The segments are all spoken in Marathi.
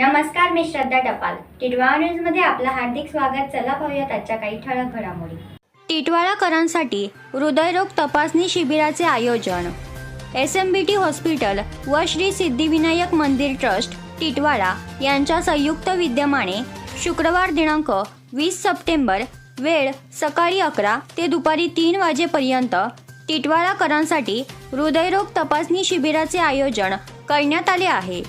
मी श्रद्धा टपाल. टिटवाळा न्यूजमध्ये आपलं हार्दिक स्वागत. चला पाहूयात आजच्या काही ठळक घडामोडी. टिटवाळाकरांसाठी हृदयरोग तपासणी शिबिराचे आयोजन. S M B T hospital व श्री सिद्धिविनायक मंदिर ट्रस्ट टिटवाळा यांच्या संयुक्त विद्यमाने शुक्रवार दिनांक वीस सप्टेंबर वेळ सकाळी अकरा ते दुपारी तीन वाजेपर्यंत टिटवाळाकरांसाठी हृदयरोग तपासणी शिबिराचे आयोजन करण्यात आले आहे.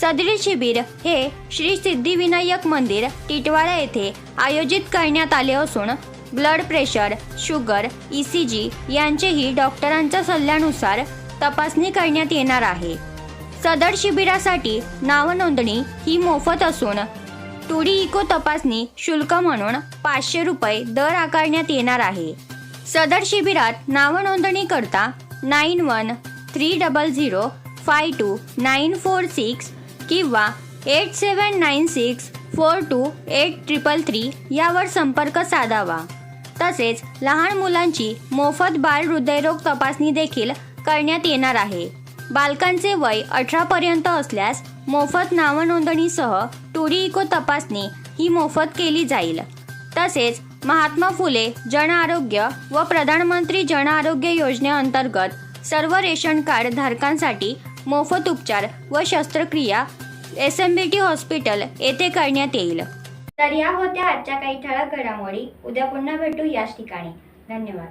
सदरी शिबिर हे श्री सिद्धिविनायक मंदिर टिटवाळा येथे आयोजित करण्यात आले असून blood pressure sugar E C G यांचेही डॉक्टरांच्या सल्ल्यानुसार तपासणी करण्यात येणार आहे. सदर शिबिरासाठी नावनोंदणी ही मोफत असून टुडी इको तपासणी शुल्क म्हणून पाचशे रुपये दर आकारण्यात येणार आहे. सदर शिबिरात नावनोंदणी करता nine one three double zero five two nine four six किंवा eight seven nine six four two eight triple three यावर संपर्क साधावा. तसेच लहान मुलांची मोफत बाल हृदयरोग तपासणी देखील करण्यात येणार आहे. बालकांचे वय अठरापर्यंत असल्यास मोफत नावनोंदणीसह टुरी इको तपासणी ही मोफत केली जाईल. तसेच महात्मा फुले जन आरोग्य व प्रधानमंत्री जन आरोग्य योजनेअंतर्गत सर्व रेशन कार्ड धारकांसाठी मोफत उपचार व शस्त्रक्रिया S M B T hospital येथे करण्यात येईल. तर या होत्या आजच्या काही ठळक घडामोडी. उद्या पुन्हा भेटू याच ठिकाणी. धन्यवाद.